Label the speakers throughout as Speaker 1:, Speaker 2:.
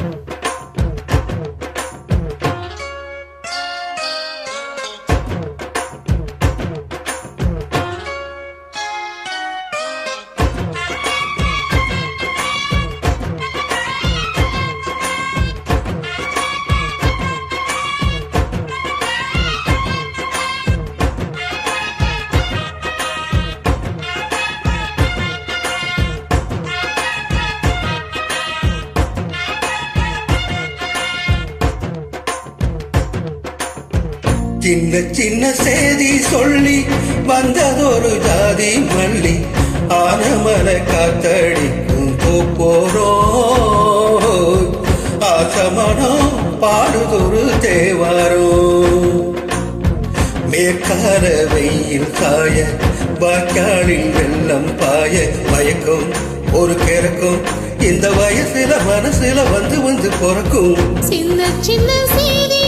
Speaker 1: Mm-hmm. சின்ன சின்ன செய்தி சொல்லி வந்ததொரு ஜாதி மல்லி ஆனமல காத்தடிக்கும் போறோம் ஆசமனம் பாடுதொரு தேவாரோ. மேற்கால வெயில் காய வாய்க்காலில் வெள்ளம் பாய மயக்கும் ஒரு கிறக்கும். இந்த வயசுல மனசுல வந்து வந்து பிறக்கும்.
Speaker 2: சின்ன சின்ன செய்தி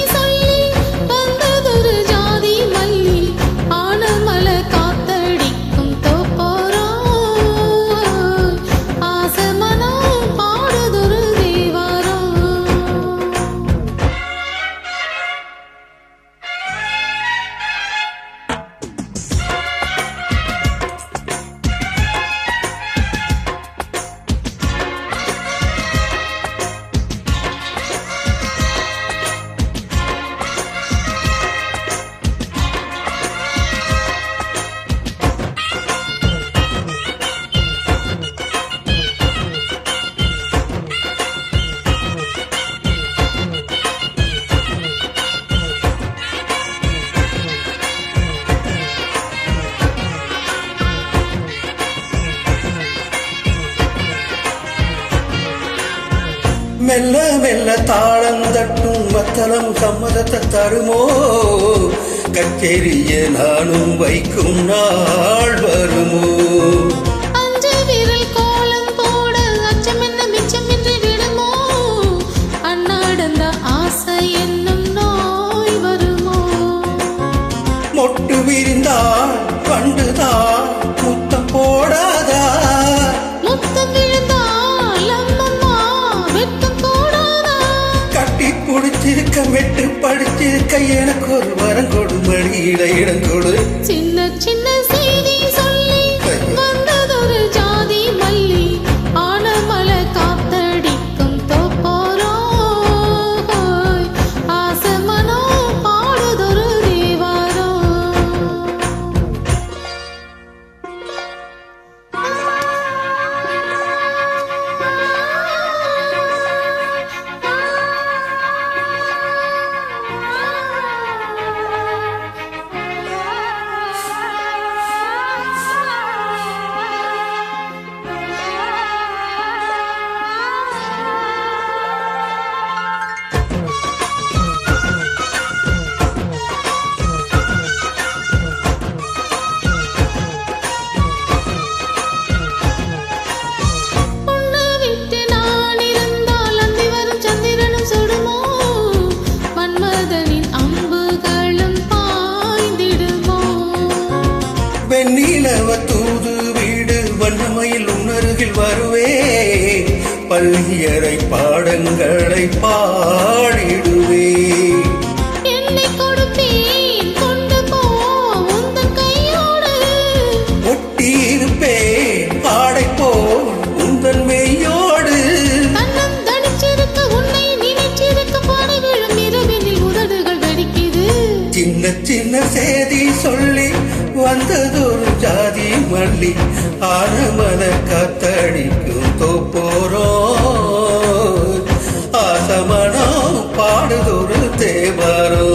Speaker 2: மெல்ல
Speaker 1: மெல்ல தாளம் தட்டும் மத்தளம் சம்மதத்தை தருமோ? கச்சேரிய நானும் வைக்கும் நாள் வருமோ? ஒரு வரம் கொடு மடியில இடம் கொடு.
Speaker 2: சின்ன
Speaker 1: பள்ளியறை பாடங்களை பாடிடுவே.
Speaker 2: என்னை கொடுப்பேன் கொண்டு போ உந்தன் கையோடு.
Speaker 1: ஒட்டி இருப்பேன் ஆடை போல் உந்தன் மெய்யோடு.
Speaker 2: பாடி
Speaker 1: சின்ன சின்ன செய்தி சொல்லி வந்ததொரு மல்லி ஆனமல காத்தடிக்கும் தோப்போரோ. ஆசமனம் பாடுதொரு தேவாரோ.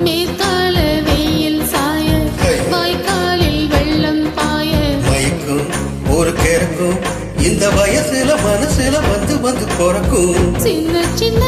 Speaker 2: மேற்கால வெயில் சாய வாய்க்காலில் வெள்ளம் பாய.
Speaker 1: மயக்கும் ஒரு கிறக்கும் இந்த வயசுல மனசுல வந்து வந்து பிறக்கும்.
Speaker 2: சின்ன சின்ன